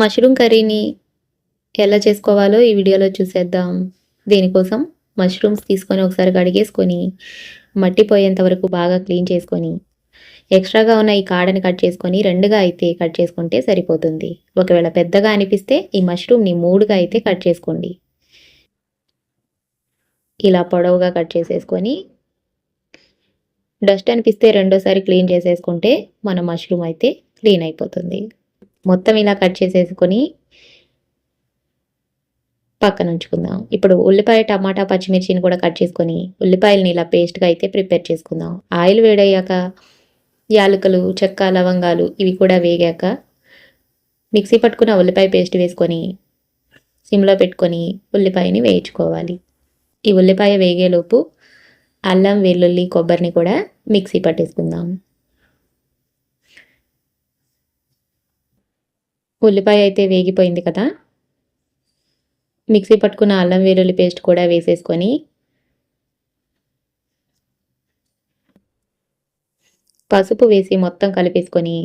Mushroom కర్రీని ఎలా చేసుకోవాలో ఈ వీడియోలో చూసేద్దాం. దీనికోసం మష్రూమ్స్ తీసుకొని ఒకసారి కడిగేసుకొని మట్టి పోయేంత వరకు బాగా క్లీన్ చేసుకొని ఎక్స్ట్రాగా ఉన్న ఈ కాడని కట్ చేసుకొని రెండుగా అయితే కట్ చేసుకుంటే సరిపోతుంది. ఒకవేళ పెద్దగా అనిపిస్తే ఈ మష్రూమ్ని మూడుగా అయితే కట్ చేసుకోండి. ఇలా పొడవుగా కట్ చేసేసుకొని డస్ట్ అనిపిస్తే రెండోసారి క్లీన్ చేసేసుకుంటే మన మష్రూమ్ అయితే క్లీన్ అయిపోతుంది. మొత్తం ఇలా కట్ చేసేసుకొని పక్కన ఉంచుకుందాం. ఇప్పుడు ఉల్లిపాయ టమాటా పచ్చిమిర్చిని కూడా కట్ చేసుకొని ఉల్లిపాయలని ఇలా పేస్ట్గా అయితే ప్రిపేర్ చేసుకుందాం. ఆయిల్ వేడయ్యాక యాలకులు చెక్క లవంగాలు ఇవి కూడా వేగాక మిక్సీ పట్టుకున్న ఉల్లిపాయ పేస్ట్ వేసుకొని సిమ్లో పెట్టుకొని ఉల్లిపాయని వేయించుకోవాలి. ఈ ఉల్లిపాయ వేగేలోపు అల్లం వెల్లుల్లి కొబ్బరిని కూడా మిక్సీ పట్టేసుకుందాం. ఉల్లిపాయ అయితే వేగిపోయింది కదా. మిక్సీ పట్టుకున్న అల్లం వెల్లుల్లి పేస్ట్ కూడా వేసేసుకొని పసుపు వేసి మొత్తం కలిపేసుకొని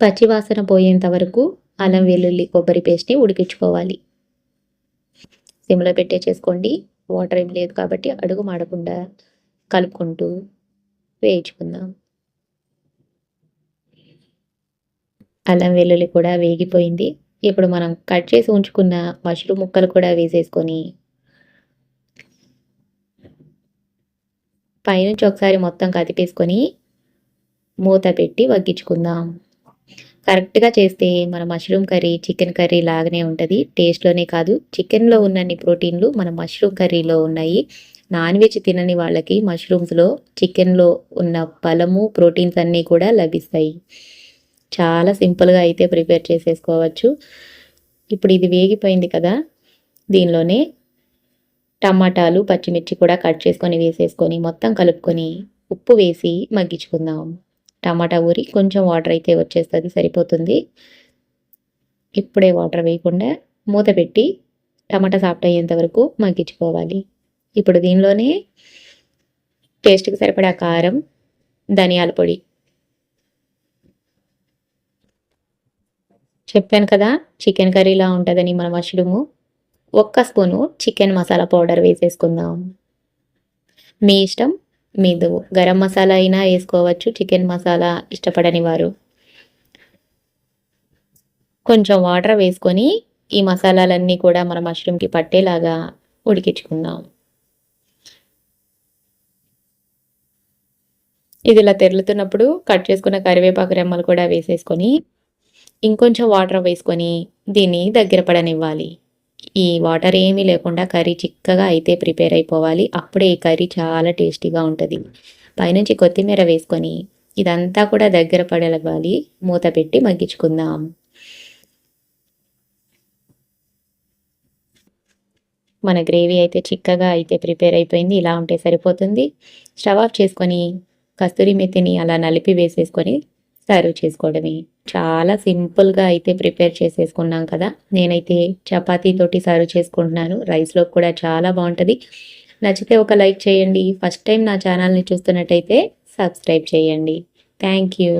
పచ్చివాసన పోయేంత వరకు అల్లం వెల్లుల్లి కొబ్బరి పేస్ట్ని ఉడికించుకోవాలి. సిమ్లో పెట్టే చేసుకోండి. వాటర్ ఏం లేదు కాబట్టి అడుగు మాడకుండా కలుపుకుంటూ వేయించుకుందాం. అల్లం వెల్లుల్లి కూడా వేగిపోయింది. ఇప్పుడు మనం కట్ చేసి ఉంచుకున్న మష్రూమ్ ముక్కలు కూడా వేసేసుకొని పైనుంచి ఒకసారి మొత్తం కదిపేసుకొని మూత పెట్టి వగ్గించుకుందాం. కరెక్ట్గా చేస్తే మన మష్రూమ్ కర్రీ చికెన్ కర్రీ లాగానే ఉంటుంది. టేస్ట్లోనే కాదు. చికెన్లో ఉన్నన్ని ప్రోటీన్లు మన మష్రూమ్ కర్రీలో ఉన్నాయి. నాన్ వెజ్ తినని వాళ్ళకి మష్రూమ్స్లో చికెన్లో ఉన్న బలము ప్రోటీన్స్ అన్నీ కూడా లభిస్తాయి. చాలా సింపుల్గా అయితే ప్రిపేర్ చేసేసుకోవచ్చు. ఇప్పుడు ఇది వేగిపోయింది కదా దీనిలోనే టమాటాలు పచ్చిమిర్చి కూడా కట్ చేసుకొని వేసేసుకొని మొత్తం కలుపుకొని ఉప్పు వేసి మగ్గించుకుందాం. టమాటా ఊరి కొంచెం వాటర్ అయితే వచ్చేస్తుంది సరిపోతుంది. ఇప్పుడే వాటర్ వేయకుండా మూత పెట్టి టమాటా సాఫ్ట్ అయ్యేంత వరకు మగ్గించుకోవాలి. ఇప్పుడు దీనిలోనే టేస్ట్కి సరిపడా కారం ధనియాల పొడి చెప్పాను కదా చికెన్ కర్రీలా ఉంటుందని మన మష్రూము. ఒక్క స్పూను చికెన్ మసాలా పౌడర్ వేసేసుకుందాం. మీ ఇష్టం మీదు గరం మసాలా అయినా వేసుకోవచ్చు చికెన్ మసాలా ఇష్టపడని వారు. కొంచెం వాటర్ వేసుకొని ఈ మసాలాలన్నీ కూడా మన మష్రూమ్కి పట్టేలాగా ఉడికించుకుందాం. ఇది ఇలా తెరులుతున్నప్పుడు కట్ చేసుకున్న కరివేపాకు రెమ్మలు కూడా వేసేసుకొని ఇంకొంచెం వాటర్ వేసుకొని దీన్ని దగ్గర పడనివ్వాలి. ఈ వాటర్ ఏమీ లేకుండా కర్రీ చిక్కగా అయితే ప్రిపేర్ అయిపోవాలి. అప్పుడే ఈ కర్రీ చాలా టేస్టీగా ఉంటుంది. పైనుంచి కొత్తిమీర వేసుకొని ఇదంతా కూడా దగ్గర పడలవ్వాలి మూత పెట్టి మగ్గించుకుందాం. మన గ్రేవీ అయితే చిక్కగా అయితే ప్రిపేర్ అయిపోయింది. ఇలా ఉంటే సరిపోతుంది. స్టవ్ ఆఫ్ చేసుకొని కస్తూరి మెత్తిని అలా నలిపి వేసేసుకొని సర్వ్ చేసుకోవడమే. చాలా సింపుల్గా అయితే ప్రిపేర్ చేసేసుకున్నాం కదా. నేనైతే చపాతీతోటి సర్వ్ చేసుకుంటున్నాను. రైస్లో కూడా చాలా బాగుంటుంది. నచ్చితే ఒక లైక్ చేయండి. ఫస్ట్ టైం నా ఛానల్ని చూస్తున్నట్టయితే సబ్స్క్రైబ్ చేయండి. Thank you